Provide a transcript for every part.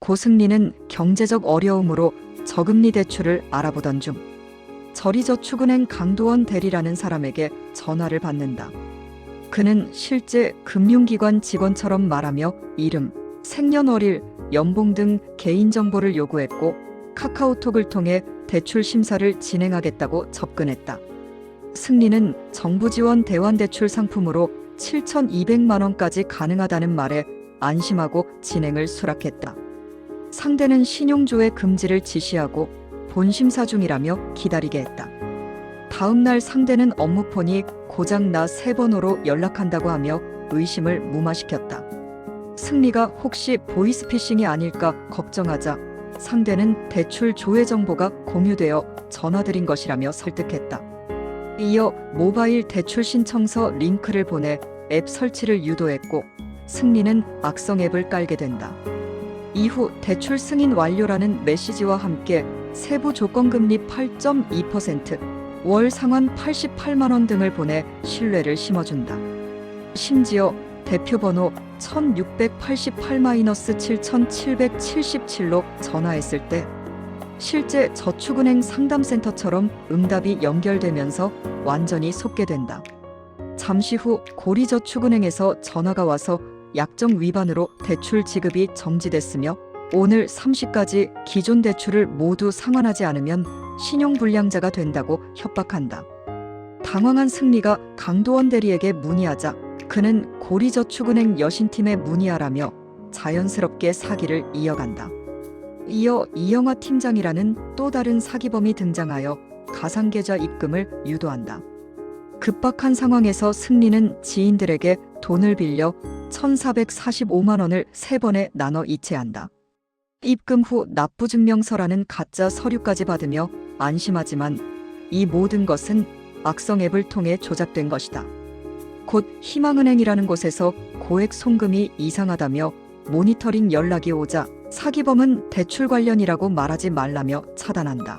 고승리는 경제적 어려움으로 저금리 대출을 알아보던 중 저리저축은행 강도원 대리라는 사람에게 전화를 받는다. 그는 실제 금융기관 직원처럼 말하며 이름, 생년월일, 연봉 등 개인정보를 요구했고 카카오톡을 통해 대출 심사를 진행하겠다고 접근했다. 승리는 정부 지원 대환 대출 상품으로 7,200만 원까지 가능하다는 말에 안심하고 진행을 수락했다. 상대는 신용조회 금지를 지시하고 본심사 중이라며 기다리게 했다. 다음 날 상대는 업무폰이 고장나 세 번호로 연락한다고 하며 의심을 무마시켰다. 승리가 혹시 보이스피싱이 아닐까 걱정하자 상대는 대출 조회 정보가 공유되어 전화드린 것이라며 설득했다. 이어 모바일 대출 신청서 링크를 보내 앱 설치를 유도했고 승리는 악성 앱을 깔게 된다. 이후 대출 승인 완료라는 메시지와 함께 세부 조건 금리 8.2%, 월 상환 88만 원 등을 보내 신뢰를 심어준다. 심지어 대표번호 1688-7777로 전화했을 때 실제 저축은행 상담센터처럼 응답이 연결되면서 완전히 속게 된다. 잠시 후 고리저축은행에서 전화가 와서 약정 위반으로 대출 지급이 정지됐으며 오늘 3시까지 기존 대출을 모두 상환하지 않으면 신용불량자가 된다고 협박한다. 당황한 승리가 강도원 대리에게 문의하자 그는 고리저축은행 여신팀에 문의하라며 자연스럽게 사기를 이어간다. 이어 이영화 팀장이라는 또 다른 사기범이 등장하여 가상계좌 입금을 유도한다. 급박한 상황에서 승리는 지인들에게 돈을 빌려 1,445만 원을 세 번에 나눠 이체한다. 입금 후 납부증명서라는 가짜 서류까지 받으며 안심하지만 이 모든 것은 악성 앱을 통해 조작된 것이다. 곧 희망은행이라는 곳에서 고액 송금이 이상하다며 모니터링 연락이 오자 사기범은 대출 관련이라고 말하지 말라며 차단한다.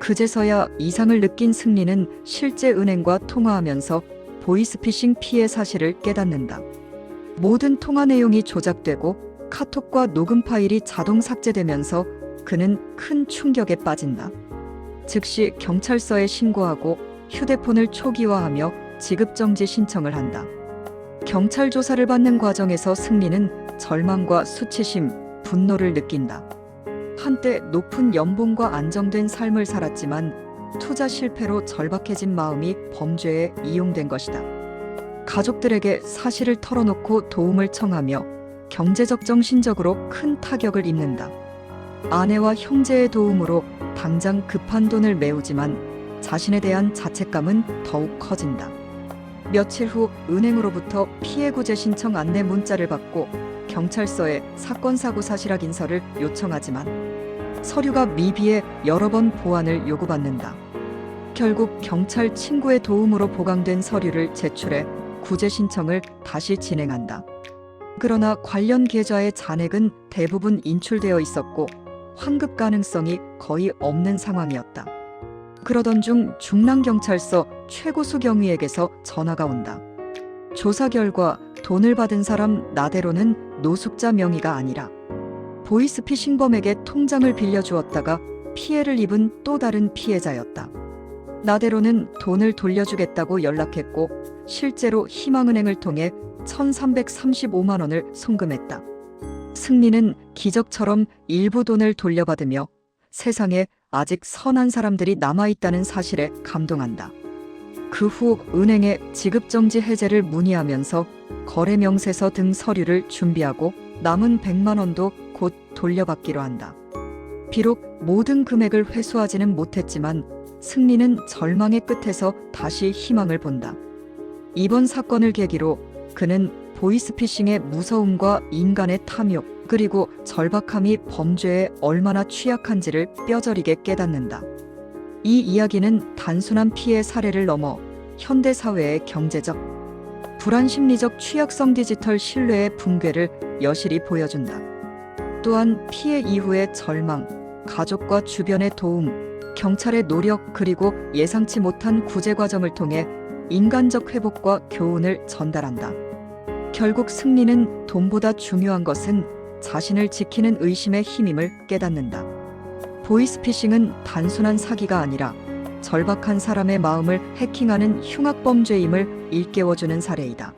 그제서야 이상을 느낀 승리는 실제 은행과 통화하면서 보이스피싱 피해 사실을 깨닫는다. 모든 통화 내용이 조작되고 카톡과 녹음 파일이 자동 삭제되면서 그는 큰 충격에 빠진다. 즉시 경찰서에 신고하고 휴대폰을 초기화하며 지급정지 신청을 한다. 경찰 조사를 받는 과정에서 승리는 절망과 수치심, 분노를 느낀다. 한때 높은 연봉과 안정된 삶을 살았지만 투자 실패로 절박해진 마음이 범죄에 이용된 것이다. 가족들에게 사실을 털어놓고 도움을 청하며 경제적 정신적으로 큰 타격을 입는다. 아내와 형제의 도움으로 당장 급한 돈을 메우지만 자신에 대한 자책감은 더욱 커진다. 며칠 후 은행으로부터 피해 구제 신청 안내 문자를 받고 경찰서에 사건 사고 사실 확인서를 요청하지만 서류가 미비해 여러 번 보완을 요구받는다. 결국 경찰 친구의 도움으로 보강된 서류를 제출해 구제 신청을 다시 진행한다. 그러나 관련 계좌의 잔액은 대부분 인출되어 있었고 환급 가능성이 거의 없는 상황이었다. 그러던 중 중랑경찰서 최고수 경위에게서 전화가 온다. 조사 결과 돈을 받은 사람 나대로는 노숙자 명의가 아니라 보이스피싱범에게 통장을 빌려주었다가 피해를 입은 또 다른 피해자였다. 나대로는 돈을 돌려주겠다고 연락했고 실제로 희망은행을 통해 1,335만 원을 송금했다. 승리는 기적처럼 일부 돈을 돌려받으며 세상에 아직 선한 사람들이 남아있다는 사실에 감동한다. 그 후 은행에 지급정지 해제를 문의하면서 거래 명세서 등 서류를 준비하고 남은 100만 원도 곧 돌려받기로 한다. 비록 모든 금액을 회수하지는 못했지만 승리는 절망의 끝에서 다시 희망을 본다. 이번 사건을 계기로 그는 보이스피싱의 무서움과 인간의 탐욕, 그리고 절박함이 범죄에 얼마나 취약한지를 뼈저리게 깨닫는다. 이 이야기는 단순한 피해 사례를 넘어 현대 사회의 경제적, 불안 심리적 취약성 디지털 신뢰의 붕괴를 여실히 보여준다. 또한 피해 이후의 절망, 가족과 주변의 도움, 경찰의 노력 그리고 예상치 못한 구제 과정을 통해 인간적 회복과 교훈을 전달한다. 결국 승리는 돈보다 중요한 것은 자신을 지키는 의심의 힘임을 깨닫는다. 보이스피싱은 단순한 사기가 아니라 절박한 사람의 마음을 해킹하는 흉악범죄임을 일깨워주는 사례이다.